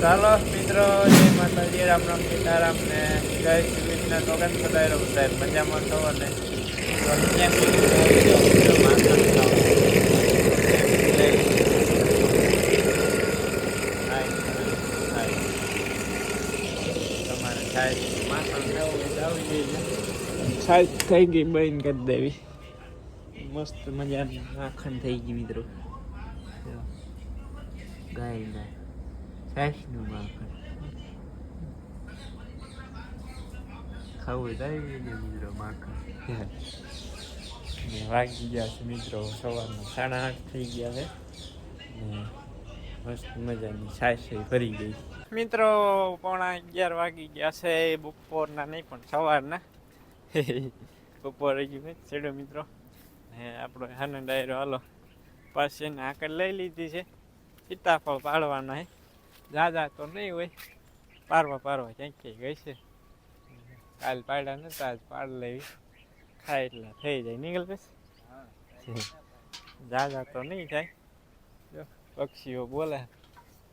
ચાલો મિત્રો જય માતાજી રામ રામ સીતારામ ને જય શ્રી કૃષ્ણ. તો કેમ છો સાહેબ મજામાં છો અને? છાશ થઈ ગઈ બહેન કરી દેવી. મસ્ત મજાનું માખણ થઈ ગઈ મિત્રો. ગાય ગાયના છાશનું માખણ ખાવું આવી જજો મિત્રો માખણ ને વાગી ગયા છે. મિત્રો સવારના સાડા આઠ થઈ ગયા છે ને મસ્ત મજાની એ ભરી ગઈ મિત્રો પોણા અગિયાર વાગી ગયા છે બપોરના નહીં, પણ સવારના. બપોર હજી ચડ્યો મિત્રો, ને આપણો હાને ડાયરો હાલો એને આકડ લઈ લીધી છે. સીતાફળ પાડવાના હે. જાજા તો નહીં હોય. પારવા પારવા ક્યાંક ક્યાંક ગઈ છે. કાલ પાડ્યા નતા, આજ પાડ લેવી. ખાય એટલે થઈ જાય. નીકળ પછી. જાજા તો નહીં થાય પક્ષીઓ બોલે,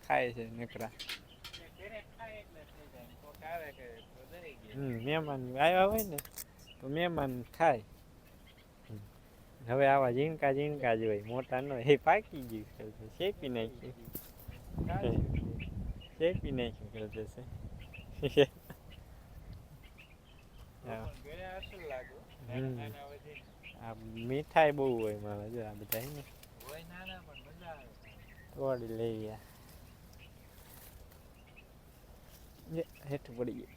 ખાય છે હમ, મહેમાન આવ્યા હોય ને, તો મહેમાન ખાય. હવે આવા ઝીણકા ઝીણકા જ હોય. મોટા ન એ પાકી ગયું છે. તો શેપી નાખ્યું કરે. આ મીઠાઈ બહુ હોય મારા જો આ બધા ને તોડી લઈ ગયા જે હેઠું પડી ગયું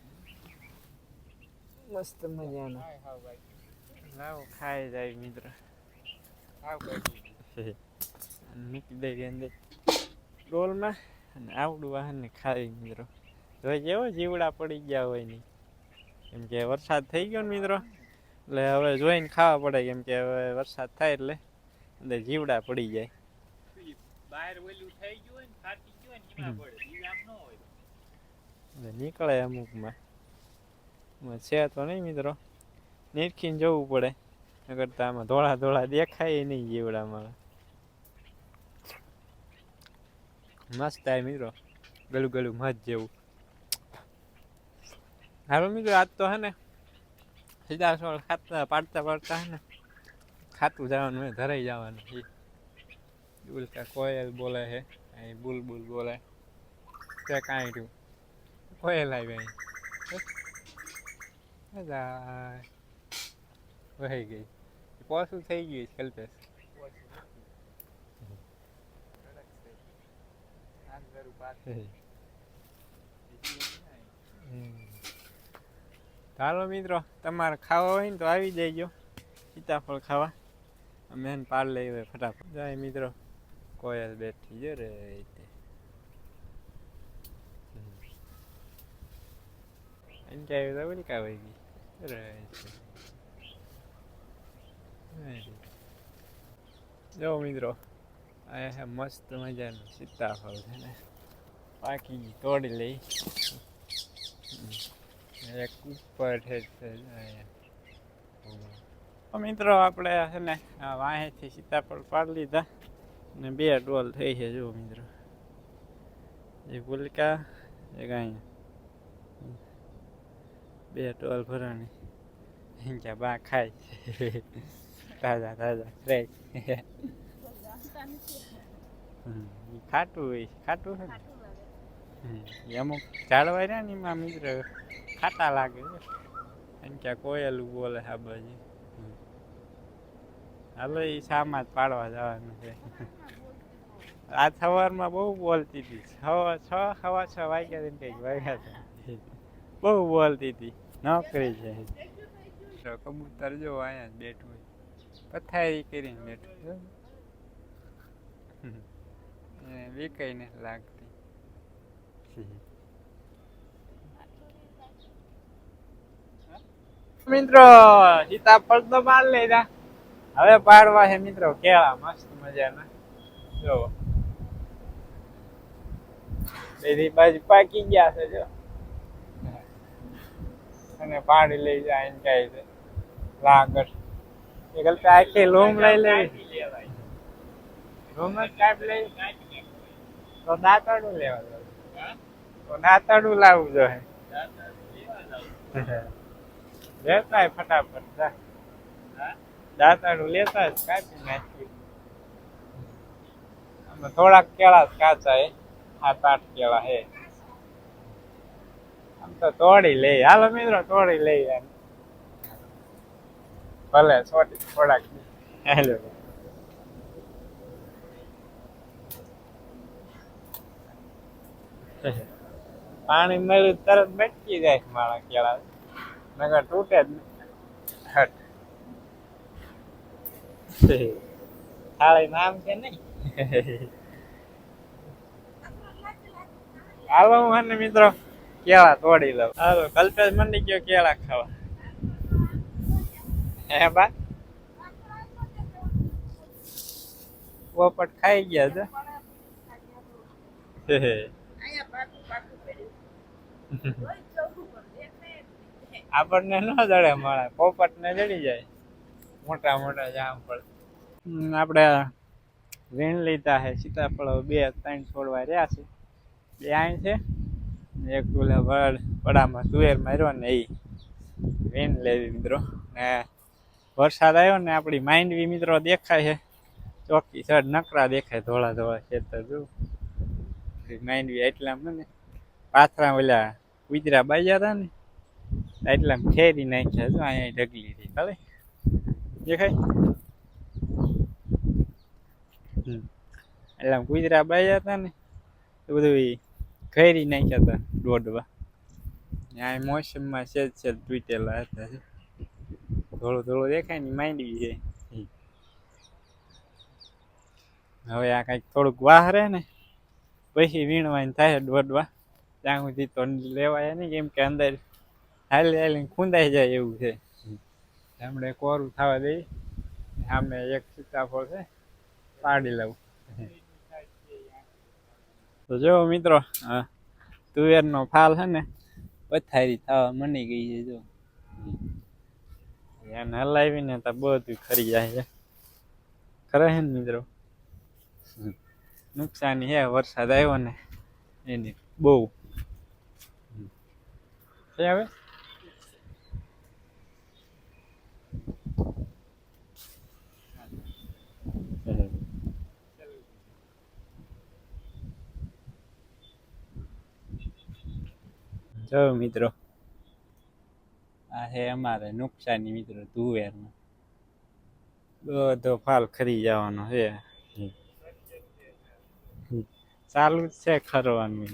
મસ્ત મજાના લાવો ખાઈ જાય મિત્ર મૂકી દઈ અંદર ડોલમાં અને આવડું વાહનને ખાઈ મિત્રો. જોઈ જેવો જીવડા પડી ગયા હોય નહીં કેમ કે વરસાદ થઈ ગયો ને મિત્રો. એટલે હવે જોઈને ખાવા પડે કેમ કે હવે વરસાદ થાય એટલે એટલે જીવડા પડી જાય. નીકળે અમુકમાં. છે તો નહીં મિત્રો. નીરખીને જવું પડે. કરતા તો આમાં ધોળા ધોળા દેખાય નહીં જીવડામાં. મસ્ત થાય મિત્રો ગલું ગલું મધ જેવું. હાલો મિત્રો, આજ તો હે ને સીધા સોળ ખાતા, પાડતા પાડતા હે ને ખાતું જવાનું હોય, ધરાઈ જવાનું એ બોલતા કોયલ બોલે છે, અહીં બુલબુલ બોલે. તે કાંઈ રહ્યું. કોયલ આવી અહીં. વહી ગઈ. પોસું થઈ ગયું છે કલ્પેશ ચાલો મિત્રો તમારે ખાવા હોય ને તો આવી જઈજો. સીતાફળ ખાવા. અમે એને પાર લઈ હોય ફટાફટ. જાય મિત્રો. કોયલ બેઠી જો રે તે એને ક્યાંય તો ઉલકા વહી ગઈ. રે જો મિત્રો હે મસ્ત મજાનું સીતાફળ છે ને. પાકી તોડી લઈ. એક ઉપર છે અહીંયા. મિત્રો આપણે છે ને, આ વાંહેથી સીતાફળ પાડી લીધા. ને બે ડોલ થઈ છે, જુઓ મિત્રો. એક ગુલકા, એક અહીંયા. બે ડોલ ભરાણી. અહીંયા બા ખાય. તાજા તાજા ફ્રેશ ખાટું લાગે એમ હાલો, એ સામાં પાડવા જવાનું છે. આ સવારમાં બહુ બોલતી હતી. છ છ, સવા છ વાગ્યા ને કંઈક વાગ્યા હતા બહુ બોલતી હતી. નોકરી છે. કબૂતર જો અહીંયા બેઠું પથારી કરીને બેઠું બીકઈ નથી લાગતી. મિત્રો સીતાફળ તો પાડ લીધા. હવે પાડવા છે મિત્રો કેળા મસ્ત મજાના. જો. બધી બાજુ પાકી ગયા છે જો. અને પાડી લઈ જાય એમ કહે છે. લાગર એ ગલતા આખી લૂમ લઈ લેવી. લૂમ જ કાઢ લઈ. તો દાંતડું લેવા જવું. તો નાતાડું લાવવું જોઈએ લેતા ફટાફટ, જા. હા? દાતાડું લેતા જ કાપી નાખી. થોડાક કેળા જ કાચા એ સાત, આઠ કેળા હે. આમ તો તોડી લઈ. હાલો મિત્રો, તોડી લઈ ભલે છોટી થોડાક. હેલો. પાણી મળ્યું તરત બચકી જાય મારા કેળા નગર તૂટે જ હટ. થાળી નામ છે નહીં. હાલો હું અને મિત્રો? કેળા તોડી લઉં. હાલો, કલ્પેશ મંડી ગયો કેળા ખાવા. હે બા? પોપટ ખાઈ ગયા છે. આપણને ન જડે મળે પોપટ ને જડી જાય. મોટા મોટા જામ ફળ આપણે વીણ લીધા છે સીતાફળ બે ત્રણ છોડવા રહ્યા છે. બે આઈ છે. એક ઓલા વડ વડામાં તુવેર માર્યો ને એ વીણ લેવી મિત્રો. ને વરસાદ આવ્યો ને આપણી માંડવી મિત્રો દેખાય છે. ચોકી સડ નકરા દેખાય ધોળા ધોળા ખેતર જો માંડવી એટલામાં ને પાથરા ઓલા કુતરા બાજ્યા હતા ને એટલામાં ઠેરી નાખ્યા જો અહીંયા ઢગલી રહી. ખબર દેખાય? હમ. એટલે આમ કુતરા બાજ્યા હતા ને, એ બધું ઘેરી નાખ્યા હતા દોડવા. ત્યાં મોસમમાં સેજ સેજ તૂટેલા હતા. થોડું થોડું દેખાય ને, માંડવી છે. હવે આ કંઈક થોડુંક વાહ રહે ને પછી વીણવાની થાય દોડવા. ત્યાં સુધી તો લેવાય નહીં કેમ કે અંદર હાલી હાલીને ખૂંદાઈ જાય એવું છે. હમણાં કોરું થવા દઈ સામે એક સીતાફળ છે પાડી લઉં. તો જો મિત્રો હા તુવેરનો ફાલ છે ને પથારી થવા મની ગઈ છે જો. એને હલાવીને તો બધું ખરી જાય છે. ખરે છે ને મિત્રો? નુકસાની છે, વરસાદ આવ્યો ને એની બહુ. છે હવે જો મિત્રો, આ છે અમારે નુકસાની મિત્રો તુવેરનો બધો ફાલ ખરી જવાનો છે. ચાલુ જ છે ખરવાનું.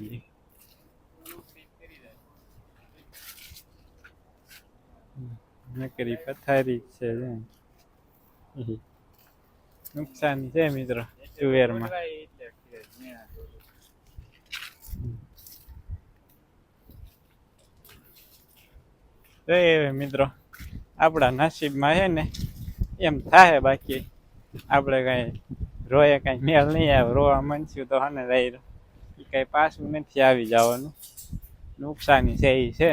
નકરી પથારી છે નુકસાન છે મિત્રો, તુવેરમાં. એ મિત્રો, આપણા નસીબમાં છે ને, એમ થાય બાકી. આપણે કાંઈ રોયે કાંઈ મેલ નહીં આવે, રોવા મનસ્યું તો હને રહી એ કાંઈ પાછું નથી આવી જવાનું. નુકસાની છે એ છે.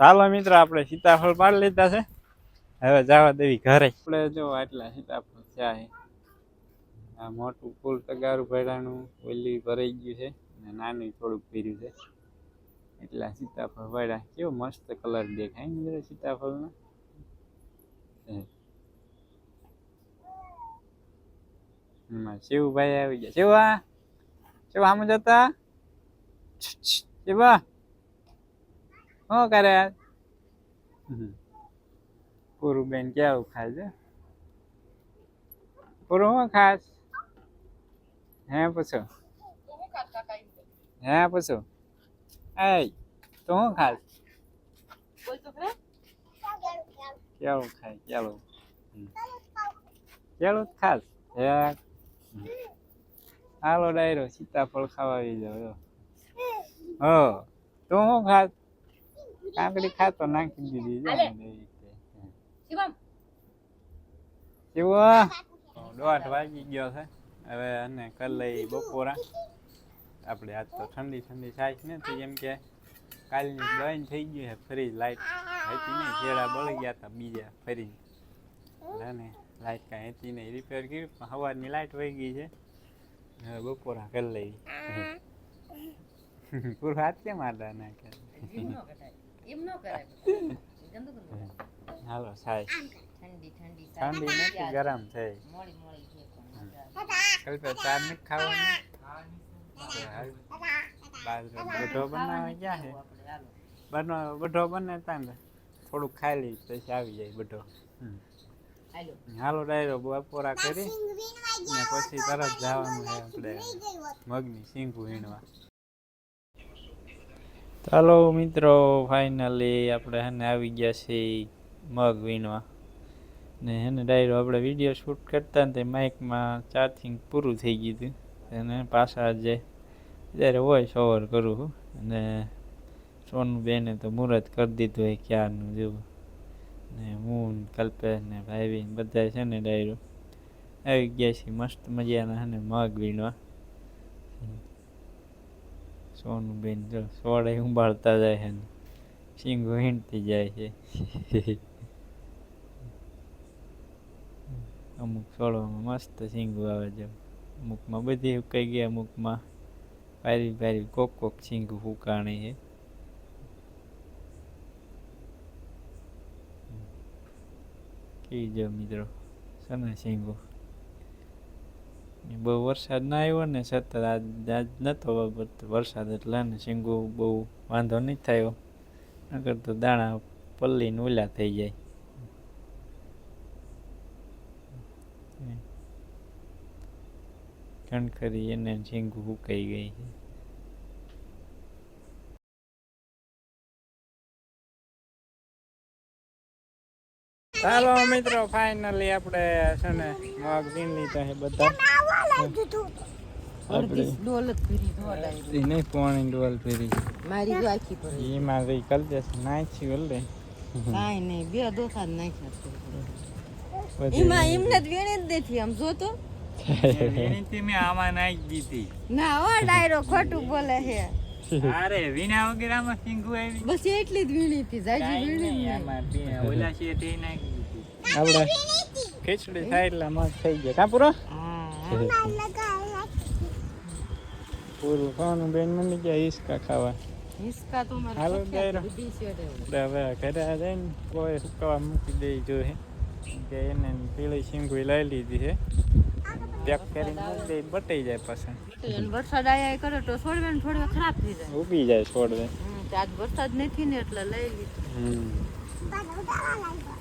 હાલો મિત્રો, આપણે સીતાફળ પાડી લીધા છે. હવે જવા દેવી ઘરે. આપણે જો આટલા સીતાફળ છે આ મોટું ફૂલ તગારું ભર્યાનું ઓલી ભરાઈ ગયું છે ને નાનું થોડુંક ભર્યું છે. એટલા સીતાફળ વાળા કેવો મસ્ત કલર દેખાય ને સીતાફળનો હે. એમાં શિવભાઈ આવી ગયા. શિવા શિવ આમ જતા? શિવા શું કરે? હમ. પૂરું બેન કેવું ખાય છે? પૂરું શું ખાસ? હે પૂછો. હે પૂછો. એ તો શું ખાસ? કેવું ખાય. કેળું જ ખાસ? હે. હાલો ડાયરો સીતાફળ ખાવા આવી જાવ હો તું શું ખાત? કાકડી ખાતો નાખી દીધી શિવો દોઢ વાગી ગયો છે. હવે અને કરી લઈ બપોરા. આપણે આજ તો ઠંડી ઠંડી થાય છે ને તો એમ કે કાલની બંધ થઈ ગયું છે ફરી લાઈટ હતી ને કેળા બળી ગયા હતા બીજા ફરી ને લાઈટ કાંઈ હતી નહીં. રિપેર કર્યું પણ સવારની લાઈટ વહી ગઈ છે. હવે બપોરા કરી લઈ પૂરું હાથ કેમ આડા નાખે એમ ન ગંદુ હાલો સાહેબ ઠંડી ઠંડી ઠંડી નથી ગરમ થઈ મોડી મોડી છે કલ્પે ચાર નથી ખાવાની. બાજરો બધો બનાવે ક્યાં છે. બનો બધો બને ત્યાં થોડુંક ખાઈ લઈ પછી આવી જાય બધો હમ. હાલો. હાલો ડાયરો બપોરા કરી. ને પછી તરત જવાનું છે આપણે મગની સિંઘ વીણવા. ચાલો મિત્રો ફાઇનલી આપણે હેને આવી ગયા છીએ મગ વીણવા. ને હેને ડાયરો આપણે વીડિયો શૂટ કરતા ને તે માઇકમાં ચાર્જિંગ પૂરું થઈ ગયું હતું. એને પાછા જે જ્યારે હોય સવાર કરું અને સોનું બેને તો મુહૂર્ત કરી દીધું હોય ક્યારનું જેવું ને હું કલ્પેશ ને ભાઈ બધા છે ને ડાયરો. આવી ગયા છીએ, મસ્ત મજાના છે ને, મગ વીણવા. સોનું બેન જો સોડે ઉંબાળતા જાય છે ને, સિંગો હીણતી જાય છે. અમુક સોળોમાં મસ્ત સિંગો આવે છે. અમુકમાં બધી ઉકાઈ ગયા, અમુકમાં પારી પારી કોક કોક સિંગું ફૂકાણી છે. કી જ મિત્રો સના સિંગો. બહુ વરસાદ ના આવ્યો ને સતત આજ નતો બટ વરસાદ એટલે ને સિંગો બહુ વાંધો નહીં થયો. નકર તો દાણા પલ્લીને ઓલા થઈ જાય. કણખરી એને શીંગુ સુકાઈ ગઈ છે. ચાલો મિત્રો ફાઇનલી આપણે છે ને મગ વીણ લીધા છે બધા જ નહીં પોણી ડોલ ફેરી. મારી જો આખી પર એમાં કઈ કલ્પેશ નાખી ઓલે કાંઈ નહીં બે દોખા જ નાખ્યા એમાં એમને જ વીણી જ નથી આમ જોતો. મેં આમાં નાખી દીધી. ના ઓ ડાયરો ખોટું બોલે છે. અરે વિના વગેરે આમાં સિંગુ આવી? બસ એટલી જ વીણી હતી જાજી વીણી જ ઓલા છે તે નાખી આપણે ખીચડી થાય એટલે મસ્ત થઈ ગયા. કાં પૂરો? પૂરું ખાવાનું બેન મને ગયા હિસકા ખાવા. હિસકા તો મારે હાલો છે હવે ઘરે જઈને કોઈ સુકાવા મૂકી દઈ જોઈએ કે એને પીળી શીંગુઈ લઈ લીધી છે પેક કરીને મૂકી બટાઈ જાય પાછા. વરસાદ આયા કરે તો છોડવે ને છોડવે ખરાબ થઈ જાય. ઉગી જાય છોડવે. હમ, આજ વરસાદ નથી ને એટલે લઈ લીધું. એટલે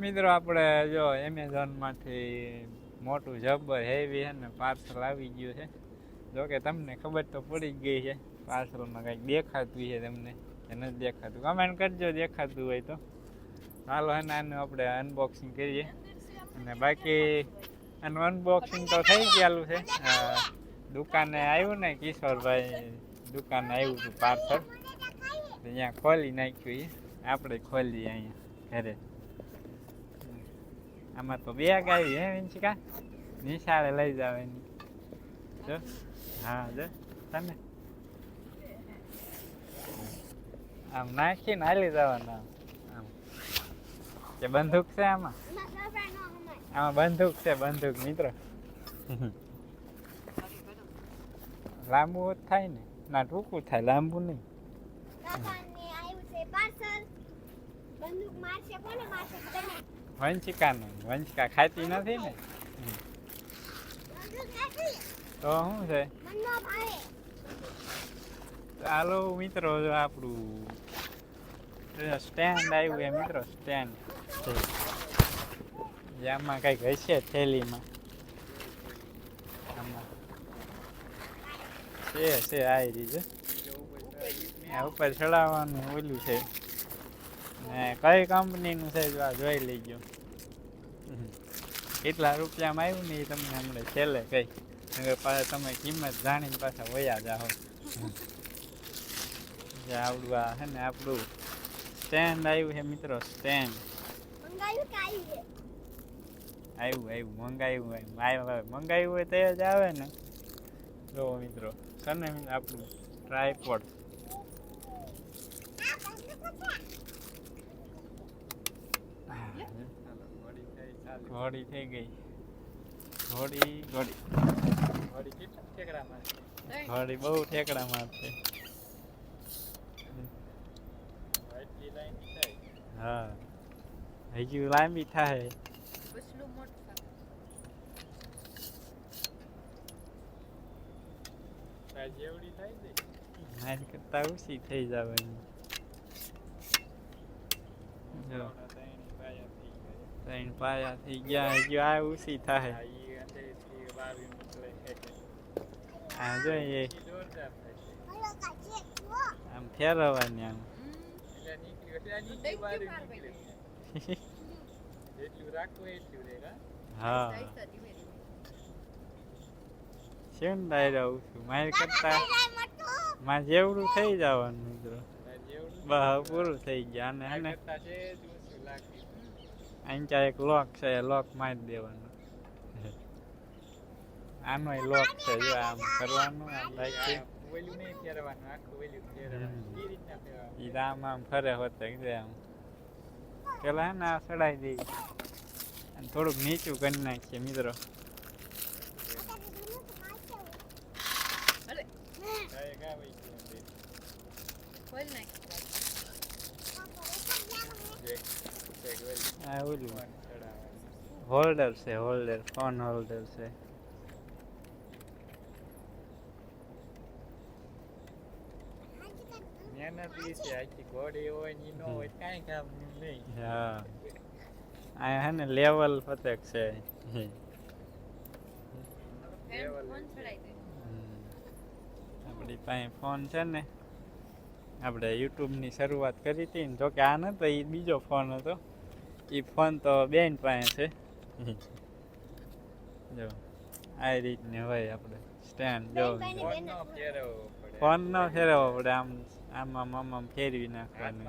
મિત્રો, આપણે જો એમેઝોનમાંથી મોટું જબ્બર હેવી છે ને પાર્સલ આવી ગયું છે. જો કે તમને ખબર તો પડી જ ગઈ છે, પાર્સલમાં કંઈક દેખાતું છે તમને કે નથી દેખાતું. કમેન્ટ કરજો, દેખાતું હોય તો. હાલો, હે આનું આપણે અનબોક્સિંગ કરીએ. અને બાકી આનું અનબોક્સિંગ તો થઈ ગયેલું છે. દુકાને આવ્યું ને કિશોરભાઈ દુકાને આવ્યું હતું પાર્સલ. અહીંયા ખોલી નાખ્યું એ આપણે ખોલીએ અહીંયા ઘરે. આમાં તો બે આવી હે વિંશિકા નિશાળે લઈ જાવ એની જો. હા જો. તમે. આમ નાખીને હાલી જવાના. આમ. કે બંદૂક છે આમાં? આમાં બંદૂક છે બંદૂક મિત્રો. લાંબુ થાય ને. ના ટૂંકું થાય લાંબુ નહીં. વંચિકાનું વંશિકા ખાતી નથી ને? તો શું છે? ચાલો મિત્રો આપણું સ્ટેન્ડ આવ્યું એ મિત્રો સ્ટેન્ડ. જે આમાં કંઈક હશે થેલીમાં આમાં છે છે આવી રીજે આ ઉપર ચડાવવાનું ઓલું છે. ને કઈ કંપનીનું છે જો આ જોઈ લઈ ગયો કેટલા રૂપિયામાં આવ્યું ને એ તમને હમણાં છેલ્લે કઈ. હવે પાછા તમે કિંમત જાણીને પાછા વયા જાઓ. જે આવડું આ છે ને આપણું સ્ટેન્ડ આવ્યું છે મિત્રો સ્ટેન્ડ. આવ્યું આવ્યું મંગાવ્યું આવ્યું. મંગાવ્યું હોય તો જ આવે ને. જો મિત્રો સને આપણું ટ્રાયપોડ ઘોડી થઈ ગઈ. ઘોડી ઘોડી. ઘોડી બહુ ઠેકડા મારશે હા. હજુ લાંબી થાય પછલું મોટું થાય. તાર જેવડી થાય છે મારી કરતા ઓછી થઈ જવાની. જો. હમણાં ત્રણેય પાયા થઈ ગયા. ત્રણ પાયા થઈ ગયા હજુ આ ઓછી થાય. આ થાય છે. આમ ફેરવવાની આમ. એટલે નીકળ્યો એટલે આ નીચે દઈ બહાર દે બહાર નીકળે. ભાઈ. જેટલું રાખવું એટલું રહે હા હા આહિસ્તા આહિસ્તા ધીમે ધીમે. શું ડાયરા ઓછું મારી કરતા મારે જેવડું થઈ જવાનું મિત્રો. બસ પૂરું થઈ ગયા. અને હે ને કરતાં છે જ ઓછું લાગે. અહીં ત્યાં એક લોક છે લોક મારી દેવાનો. આનો લોક છે જો આમ કરવાનું આમ રાખી. ઈ ફેરવાનું. આમ આમ ફરે હોતે આમ. પેલા હે ને આ ચડાઈ દઈ. અને થોડુંક નીચું કરી નાખીએ મિત્રો અરે કાંઈ કાં વહી ગયું અંદર. ખોલી નાખ. જે કંઈક ઓલું આ ઓલું ફોન ચડાવવાનું. હોલ્ડર છે હોલ્ડર ફોન હોલ્ડર છે મહેનત ઈ છે આખી ઘોડી હોય ને ઈ ન હોય તો કાંઈ કામનું નહીં હા આ હે ને લેવલ પતક છે ફેન લેવલ ફોન ચડાઈ દે. હમ. આપણી પાસે ફોન છે ને આપણે યુટ્યુબની શરૂઆત કરી હતી ને જોકે આ નતો એ બીજો ફોન હતો. એ ફોન તો બેન પાસે છે. જો આ રીતની હોય આપણે સ્ટેન્ડ જો. ફોન નો ફેરવવો ફોન ન ફેરવવો પડે આમ આમ આમ ફેરવી નાખવાનું.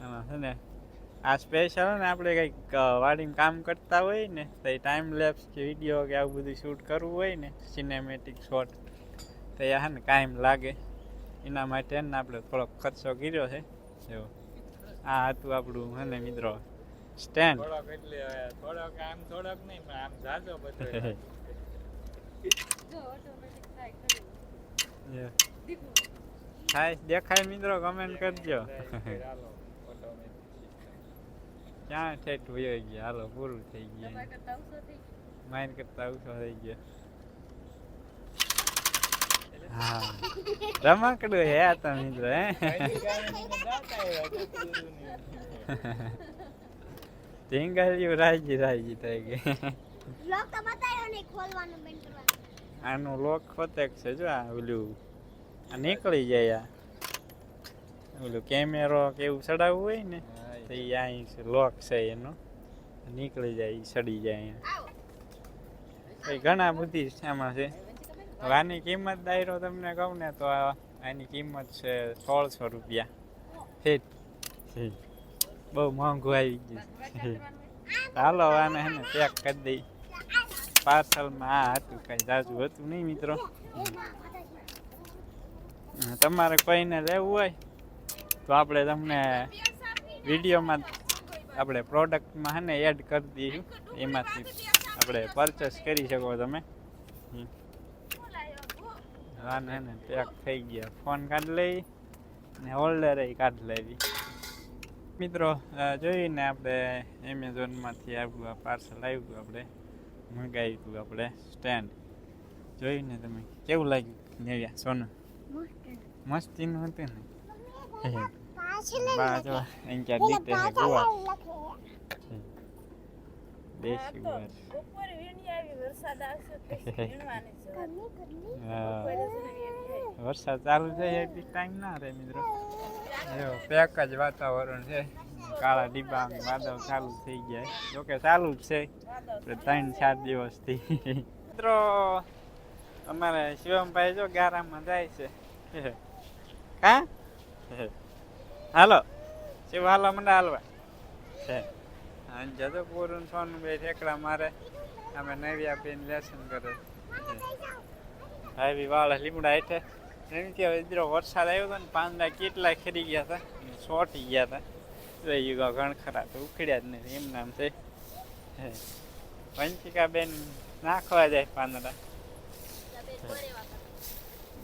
આમાં છે ને આ સ્પેશિયલ ને આપણે કંઈક વાડીમાં કામ કરતા હોય ને તો એ ટાઈમ લેપ્સ કે વીડિયો કે આવું બધું શૂટ કરવું હોય ને સિનેમેટિક શોટ તો એ હે ને કાયમ લાગે. એના માટે ને આપણે થોડોક ખર્ચો કર્યો છે જો આ હતું આપણું હે ને મિત્રો સ્ટેન્ડ થોડોક એટલે હવે થોડોક આમ થોડોક નહીં પણ આમ જાજો બધો જો automatic થાય ખરી. દીકરો. થાય દેખાય મિત્રો કમેન્ટ કરજો ચાલો automatic system. ક્યાં ઠેઠ વયો ગયા હાલો પૂરું થઈ તમારા ગયું કરતા ઓછો થઈ ગયો. માઇન્ડ કરતા ઓછો થઈ ગયો હા. રમકડું હે તો મિત્રો હે. ઢીંગલીયું રાજી રાજી થઈ ગઈ. લોક તો બતાવ્યો ને ખોલવાનું બંધ કરવાનું. આનું લોક ફતેક છે જો આ ઓલું. આ નીકળી જાય આ. ઓલું કેમેરો કે એવું ચડાવવું હોય ને તો એ અહીં છે લોક છે એનો. નીકળી જાય સડી જાય અહીંયા. ઘણા બધી આમાં છે. હવે આની કિંમત દાયરો તમને કહું ને તો આની કિંમત છે સોળસો રૂપિયા. ફીટ બહુ મોંઘું આવી ગયું હાલો આને હે ને પેક કરી દઈ. પાર્સલમાં આ હતું, કાંઈ જાજુ હતું નહીં મિત્રો. તમારે કોઈને લેવું હોય તો આપણે તમને વિડીયોમાં આપણે પ્રોડક્ટમાં હે ને એડ કરી દઈશું. એમાંથી આપણે પરચેસ કરી શકો તમે. હે ને પેક થઈ ગયા. ફોન કાઢી લઈ ને હોલ્ડર કાઢી લેવી. મિત્રો જોઈને આપણે એમેઝોનમાંથી આવ્યું આ પાર્સલ આવ્યું આપણે. મંગાવ્યું હતું આપણે સ્ટેન્ડ. જોઈને તમે કેવું લાગ્યું? નેવ્યા સોનું? મસ્તીનું હતું ને? બા જો અહીં ક્યાં દીતે ગુવા દેશી ગુવા બપોરે વીણી આવી વરસાદ આવશે પછી વીણવાની છે છે વરસાદ ચાલુ થાય એટલી ટાઈમ ના રહે મિત્રો. જો પેક જ વાતાવરણ છે. કાળા ડીબા વાદળ ચાલુ થઈ ગયા. જોકે ચાલુ જ છે ત્રણ ચાર દિવસથી. મિત્રો અમારે શિવમભાઈ જો ગારામાં જાય છે. હા? હાલો. શિવ હાલો મને હાલવા. છે અને જતો પૂરું સોનું બે ઠેકડા મારે, અમે નવી બેન લેસન કરે. ભાઈ વાળ લીમડા હેઠે. એમ કે ઇધરો વરસાદ આવ્યો હતો ને પાંદડા કેટલા ખરી ગયા હતા છોટી ગયા હતા તો એ ઘણ ખરા તો ઉખડ્યા જ નથી, એમ નામ છે. વંચિકા બેન નાખવા જાય પાંદડા.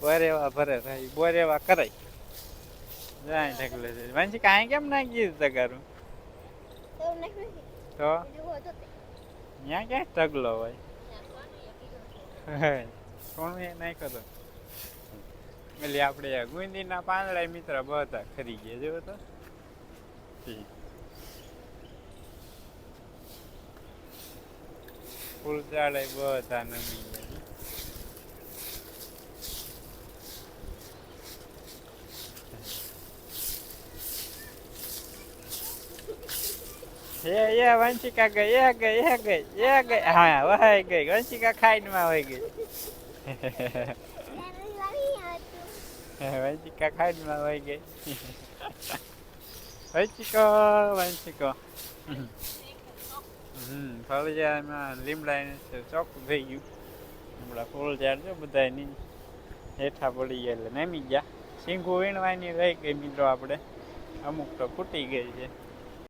બોરેવા ભરે ભાઈ બોરેવા કરાય. જાય ઢગલે. છે વંશિકા અહીં કેમ નાખી દીધું છે. તો. ત્યાં ક્યાં ઢગલો હોય? કોણ એ નાખ્યો તો એટલે આપણે ગુંદીના પાંદડા મિત્ર બધા ખરી ગયા જેવો તો. ફૂલ ચાલે બધા નમી ગયા. એ એ, વંશિકા ગઈ, એ ગઈ એ ગઈ એ ગઈ. હા વહાઈ ગઈ. વંશિકા ખાઈને માં વહી ગઈ. વંશિકા ખાઈને માં વહી ગઈ. વંશિકો વંશિકો. હમ, ફળિયામાં લીમડા ચોખ્ખું થઈ ગયું. હમણાં ફૂલ ઝાડ છે બધા એની હેઠા પડી ગયા એટલે નમી ગયા. સિંગુ વીણવાની રહી ગઈ મિત્રો આપણે. અમુક તો ફૂટી ગઈ છે.